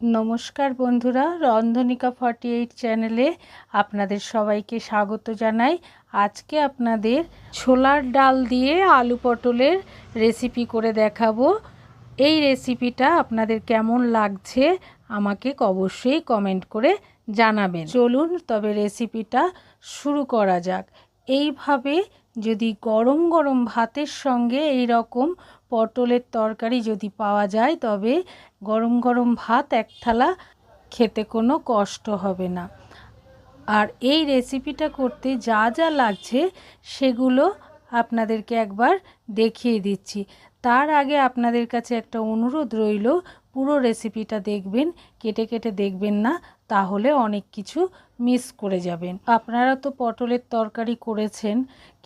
নমস্কার বন্ধুরা, রন্ধনিকা forty eight চ্যানেলে আপনাদের সবাইকে স্বাগত জানাই। আজকে আপনাদের ছোলার ডাল দিয়ে আলু পটলের রেসিপি করে দেখাবো। এই রেসিপিটা আপনাদের কেমন লাগছে আমাকে অবশ্যই কমেন্ট করে জানাবেন। চলুন তবে রেসিপিটা শুরু করা যাক। এইভাবে যদি গরম গরম ভাতের সঙ্গে এই রকম পটলের তরকারি যদি পাওয়া যায়, তবে গরম গরম ভাত এক থালা খেতে কোনো কষ্ট হবে না। আর এই রেসিপিটা করতে যা যা লাগছে, সেগুলো আপনাদেরকে একবার দেখিয়ে দিচ্ছি। তার আগে আপনাদের কাছে একটা অনুরোধ রইল, পুরো রেসিপিটা দেখবেন, কেটে কেটে দেখবেন না। তাহলে অনেক কিছু মিস করে যাবেন। আপনারা তো পটলের তরকারি করেছেন,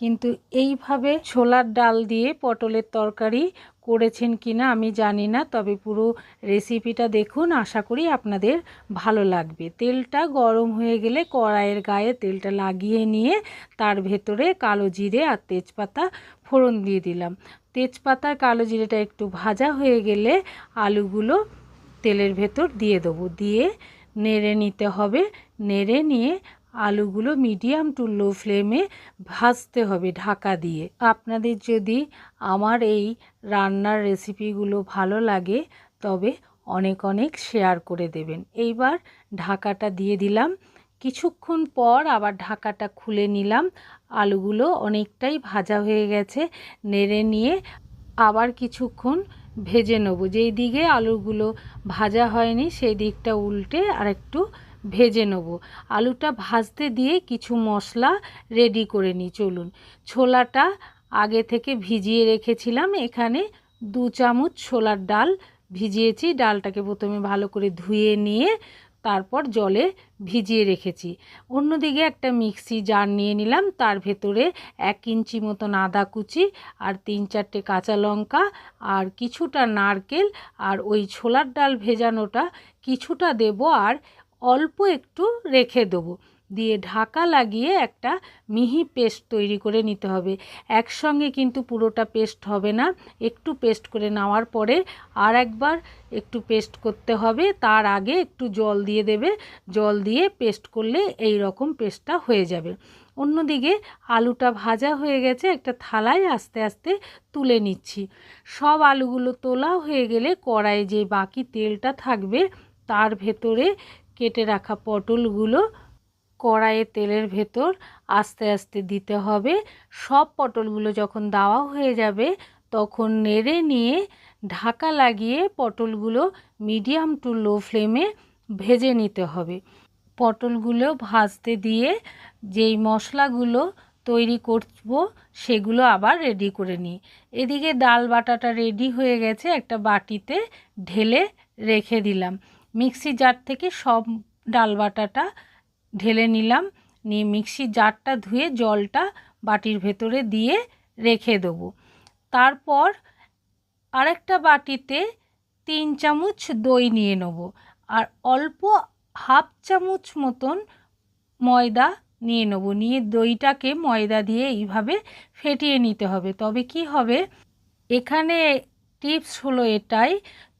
কিন্তু এইভাবে ছোলার ডাল দিয়ে পটলের তরকারি করেছেন কি না আমি জানি না, তবে পুরো রেসিপিটা দেখুন, আশা করি আপনাদের ভালো লাগবে। তেলটা গরম হয়ে গেলে কড়াইয়ের গায়ে তেলটা লাগিয়ে নিয়ে তার ভেতরে কালো জিরে আর তেজপাতা ফোড়ন দিয়ে দিলাম। তেজপাতার কালো জিরেটা একটু ভাজা হয়ে গেলে আলুগুলো তেলের ভেতর দিয়ে দেবো। দিয়ে নেড়ে নিতে হবে। নেড়ে নিয়ে আলুগুলো মিডিয়াম টু লো ফ্লেমে ভাজতে হবে ঢাকা দিয়ে। আপনাদের যদি আমার এই রান্নার রেসিপিগুলো ভালো লাগে, তবে অনেক অনেক শেয়ার করে দেবেন। এইবার ঢাকাটা দিয়ে দিলাম। কিছুক্ষণ পর আবার ঢাকাটা খুলে নিলাম। আলুগুলো অনেকটাই ভাজা হয়ে গেছে। নেড়ে নিয়ে আবার কিছুক্ষণ ভেজে নেব। যেই দিকে আলুগুলো ভাজা হয়নি, সেই দিকটা উল্টে আর একটু ভেজে নেব। আলুটা ভাজতে দিয়ে কিছু মশলা রেডি করে নিই, চলুন। ছোলাটা আগে থেকে ভিজিয়ে রেখেছিলাম, এখানে দু চামচ ছোলার ডাল ভিজিয়েছি। ডালটাকে প্রথমে ভালো করে ধুয়ে নিয়ে তারপর জলে ভিজিয়ে রেখেছি। অন্যদিকে একটা মিক্সি জার নিয়ে নিলাম, তার ভেতরে এক ইঞ্চি মতন আদা কুচি আর তিন চারটে কাঁচা লঙ্কা আর কিছুটা নারকেল আর ওই ছোলার ডাল ভেজানোটা কিছুটা দেব আর অল্প একটু রেখে দেবো। দিয়ে ঢাকা লাগিয়ে একটা মিহি পেস্ট তৈরি করে নিতে হবে। একসঙ্গে কিন্তু পুরোটা পেস্ট হবে না। একটু পেস্ট করে নেওয়ার পরে আর একবার একটু পেস্ট করতে হবে। তার আগে একটু জল দিয়ে দেবে। জল দিয়ে পেস্ট করলে এই রকম পেস্টটা হয়ে যাবে। অন্যদিকে আলুটা ভাজা হয়ে গেছে। একটা থালায় আস্তে আস্তে তুলে নিচ্ছি। সব আলুগুলো তোলা হয়ে গেলে কড়াইয়ে যে বাকি তেলটা থাকবে, তার ভেতরে কেটে রাখা পটলগুলো কড়াইয়ে তেলের ভেতর আস্তে আস্তে দিতে হবে। সব পটলগুলো যখন দেওয়া হয়ে যাবে, তখন নেড়ে নিয়ে ঢাকা লাগিয়ে পটলগুলো মিডিয়াম টু লো ফ্লেমে ভেজে নিতে হবে। পটলগুলো ভাজতে দিয়ে যেই মশলাগুলো তৈরি করব, সেগুলো আবার রেডি করে নিই। এদিকে ডাল বাটাটা রেডি হয়ে গেছে, একটা বাটিতে ঢেলে রেখে দিলাম। মিক্সি জার থেকে সব ডাল বাটাটা ঢেলে নিলাম, নিয়ে মিক্সি জারটা ধুয়ে জলটা বাটির ভেতরে দিয়ে রেখে দেবো। তারপর আরেকটা বাটিতে তিন চামচ দই নিয়ে নেব আর অল্প হাফ চামচ মতন ময়দা নিয়ে নেব। নিয়ে দইটাকে ময়দা দিয়ে এইভাবে ফেটিয়ে নিতে হবে। তবে কি হবে, এখানে টিপস হলো এটাই,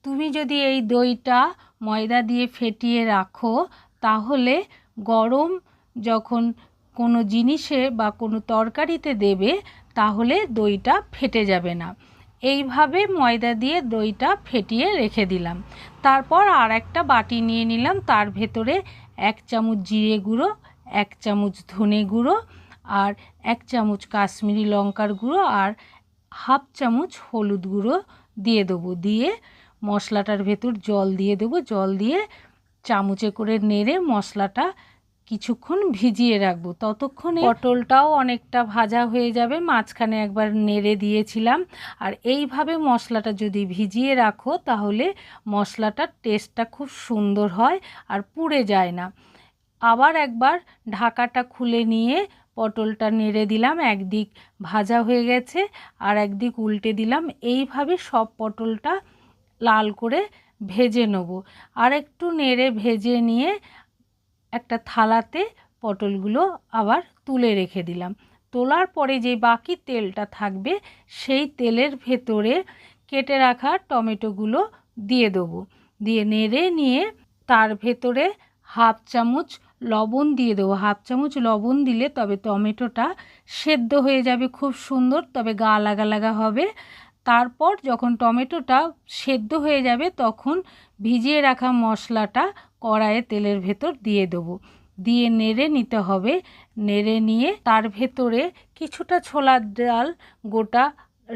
তুমি যদি এই দইটা ময়দা দিয়ে ফেটিয়ে রাখো, তাহলে গরম যখন কোনো জিনিসে বা কোনো তরকারিতে দেবে, তাহলে দইটা ফেটে যাবে না। এইভাবে ময়দা দিয়ে দইটা ফেটিয়ে রেখে দিলাম। তারপর আর একটা বাটি নিয়ে নিলাম। তার ভেতরে এক চামচ জিরে গুঁড়ো, এক চামচ ধনে গুঁড়ো আর এক চামচ কাশ্মীরি লঙ্কার গুঁড়ো আর হাফ চামচ হলুদ গুঁড়ো দিয়ে দেবো। দিয়ে মশলাটার ভেতর জল দিয়ে দেবো। জল দিয়ে চামচে করে নেড়ে মশলাটা কিছুক্ষণ ভিজিয়ে রাখব। ততক্ষণে পটলটাও অনেকটা ভাজা হয়ে যাবে। মাঝখানে একবার নেড়ে দিয়েছিলাম। আর এইভাবে মশলাটা যদি ভিজিয়ে রাখো, তাহলে মশলাটার টেস্টটা খুব সুন্দর হয় আর পুড়ে যায় না। আবার একবার ঢাকাটা খুলে নিয়ে পটলটা নেড়ে দিলাম। একদিক ভাজা হয়ে গেছে আর একদিক উল্টে দিলাম। এইভাবে সব পটলটা লাল করে ভেজে নেব। আর একটু নেড়ে ভেজে নিয়ে একটা থালাতে পটলগুলো আবার তুলে রেখে দিলাম। তোলার পরে যে বাকি তেলটা থাকবে, সেই তেলের ভেতরে কেটে রাখা টমেটোগুলো দিয়ে দেবো। দিয়ে নেড়ে নিয়ে তার ভেতরে হাফ চামচ লবণ দিয়ে দেবো। হাফ চামচ লবণ দিলে তবে টমেটোটা সেদ্ধ হয়ে যাবে খুব সুন্দর, তবে গা লাগা লাগা হবে। তারপর যখন টমেটোটা সেদ্ধ হয়ে যাবে, তখন ভিজিয়ে রাখা মশলাটা কড়াইয়ে তেলের ভেতর দিয়ে দেবো। দিয়ে নেড়ে নিতে হবে। নেড়ে নিয়ে তার ভেতরে কিছুটা ছোলার ডাল গোটা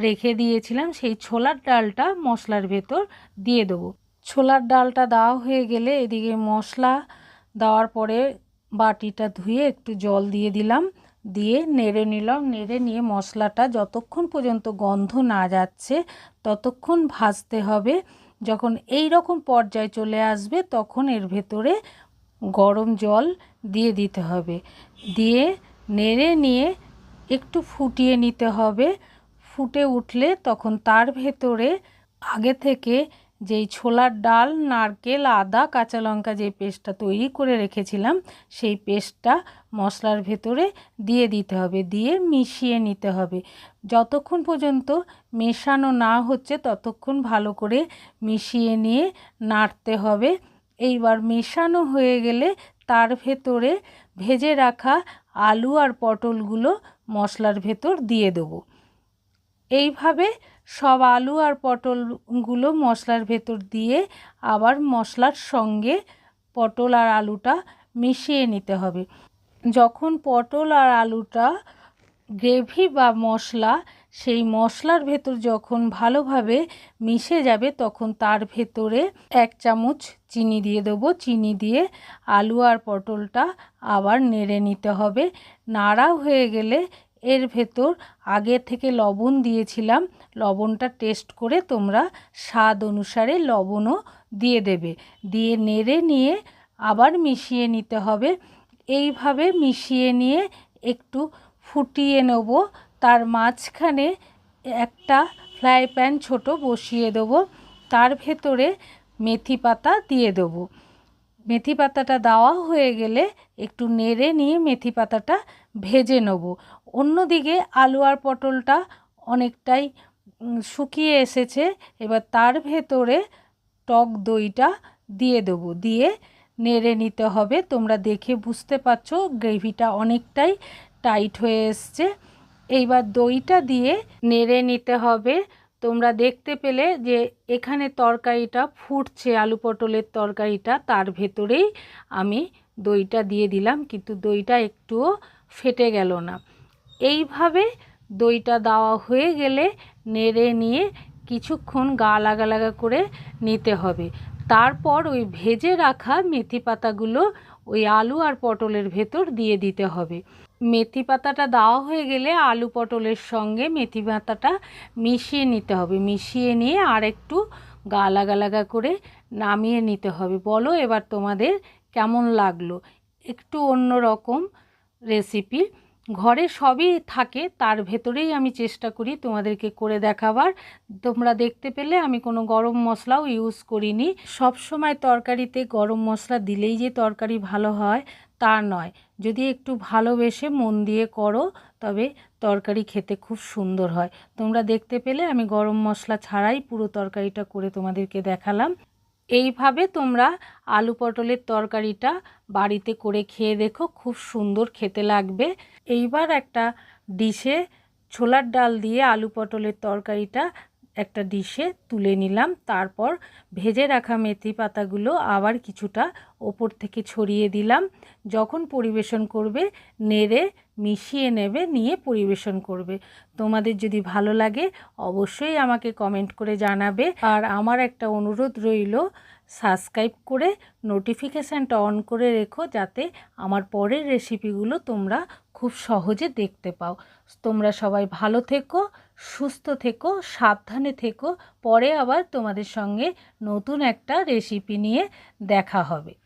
রেখে দিয়েছিলাম। সেই ছোলার ডালটা মশলার ভেতর দিয়ে দেবো। ছোলার ডালটা দেওয়া হয়ে গেলে এদিকে মশলা দেওয়ার পরে বাটিটা ধুয়ে একটু জল দিয়ে দিলাম। দিয়ে নেড়ে নিলাম, নেড়ে নিয়ে মশলাটা যতক্ষণ পর্যন্ত গন্ধ না যাচ্ছে ততক্ষণ ভাজতে হবে। যখন এই রকম পর্যায়ে চলে আসবে তখন এর ভেতরে গরম জল দিয়ে দিতে হবে। দিয়ে নেড়ে নিয়ে একটু ফুটিয়ে নিতে হবে। ফুটে উঠলে তখন তার ভেতরে আগে থেকে যেই ছোলার ডাল, নারকেল, আদা, কাঁচা লঙ্কা যে পেস্টটা তৈরি করে রেখেছিলাম সেই পেস্টটা মশলার ভেতরে দিয়ে দিতে হবে, দিয়ে মিশিয়ে নিতে হবে। যতক্ষণ পর্যন্ত মেশানো না হচ্ছে, ততক্ষণ ভালো করে মিশিয়ে নিয়ে নাড়তে হবে। এইবার মেশানো হয়ে গেলে তার ভেতরে ভেজে রাখা আলু আর পটলগুলো মশলার ভেতর দিয়ে দেবো। এইভাবে সব আলু আর পটলগুলো মশলার ভেতর দিয়ে আবার মশলার সঙ্গে পটল আর আলুটা মিশিয়ে নিতে হবে। যখন পটল আর আলুটা গ্রেভি বা মশলা, সেই মশলার ভেতর যখন ভালোভাবে মিশে যাবে, তখন তার ভেতরে এক চামচ চিনি দিয়ে দেবো। চিনি দিয়ে আলু আর পটলটা আবার নেড়ে নিতে হবে। নাড়া হয়ে গেলে এর ভেতর আগে থেকে লবণ দিয়েছিলাম। লবণটা টেস্ট করে তোমরা স্বাদ অনুসারে লবণও দিয়ে দেবে। দিয়ে নেড়ে নিয়ে আবার মিশিয়ে নিতে হবে। এইভাবে মিশিয়ে নিয়ে একটু ফুটিয়ে নেব। তার মাঝখানে একটা ফ্রাই প্যান ছোটো বসিয়ে দেবো। তার ভেতরে মেথি পাতা দিয়ে দেবো। মেথি পাতাটা দেওয়া হয়ে গেলে একটু নেড়ে নিয়ে মেথি পাতাটা ভেজে নেব। অন্যদিকে আলু আর পটলটা অনেকটাই শুকিয়ে এসেছে। এবার তার ভেতরে টক দইটা দিয়ে দেবো। দিয়ে নেড়ে নিতে হবে। তোমরা দেখে বুঝতে পারছ গ্রেভিটা অনেকটাই টাইট হয়ে এসছে। এইবার দইটা দিয়ে নেড়ে নিতে হবে। তোমরা দেখতে পেলে যে এখানে তরকারিটা ফুটছে, আলু পটলের তরকারিটা, তার ভেতরেই আমি দইটা দিয়ে দিলাম, কিন্তু দইটা একটুও ফেটে গেল না। এইভাবে দইটা দেওয়া হয়ে গেলে নেড়ে নিয়ে কিছুক্ষণ গা লাগা লাগা করে নিতে হবে। তারপর ওই ভেজে রাখা মেথি পাতাগুলো ওই আলু আর পটলের ভেতর দিয়ে দিতে হবে। মেথি পাতাটা দেওয়া হয়ে গেলে আলু পটলের সঙ্গে মেথি পাতাটা মিশিয়ে নিতে হবে। মিশিয়ে নিয়ে আর একটু গা লাগা লাগা করে নামিয়ে নিতে হবে। বলো এবার তোমাদের কেমন লাগল? একটু অন্য রকম রেসিপি ঘরে সবই থাকে, তার ভেতরেই আমি চেষ্টা করি তোমাদেরকে করে দেখাবার। তোমরা দেখতে পেলে আমি কোনো গরম মশলাও ইউজ করিনি। সব সময় তরকারিতে গরম মশলা দিলেই যে তরকারি ভালো হয়, তা নয়। যদি একটু ভালোবেসে মন দিয়ে করো, তবে তরকারি খেতে খুব সুন্দর হয়। তোমরা দেখতে পেলে আমি গরম মশলা ছাড়াই পুরো তরকারিটা করে তোমাদেরকে দেখালাম। এইভাবে তোমরা আলু পটলের তরকারিটা বাড়িতে করে খেয়ে দেখো, খুব সুন্দর খেতে লাগবে। এইবার একটা ডিশে ছোলার ডাল দিয়ে আলু পটলের তরকারিটা একটা ডিশে তুলে নিলাম, তারপর ভেজে রাখা মেথি পাতাগুলো আবার কিছুটা ওপর থেকে ছড়িয়ে দিলাম। যখন পরিবেশন করবে, নেড়ে মিশিয়ে নেবে, নিয়ে পরিবেশন করবে। তোমাদের যদি ভালো লাগে, অবশ্যই আমাকে কমেন্ট করে জানাবে। আর আমার একটা অনুরোধ রইল সাবস্ক্রাইব করে নোটিফিকেশানটা অন করে রেখো, যাতে আমার পরের রেসিপিগুলো তোমরা খুব সহজে দেখতে পাও। তোমরা সবাই ভালো থেকো। সুস্থ থেকো সাবধানে থেকো। পরে আবার তোমাদের সঙ্গে নতুন একটা রেসিপি নিয়ে দেখা হবে।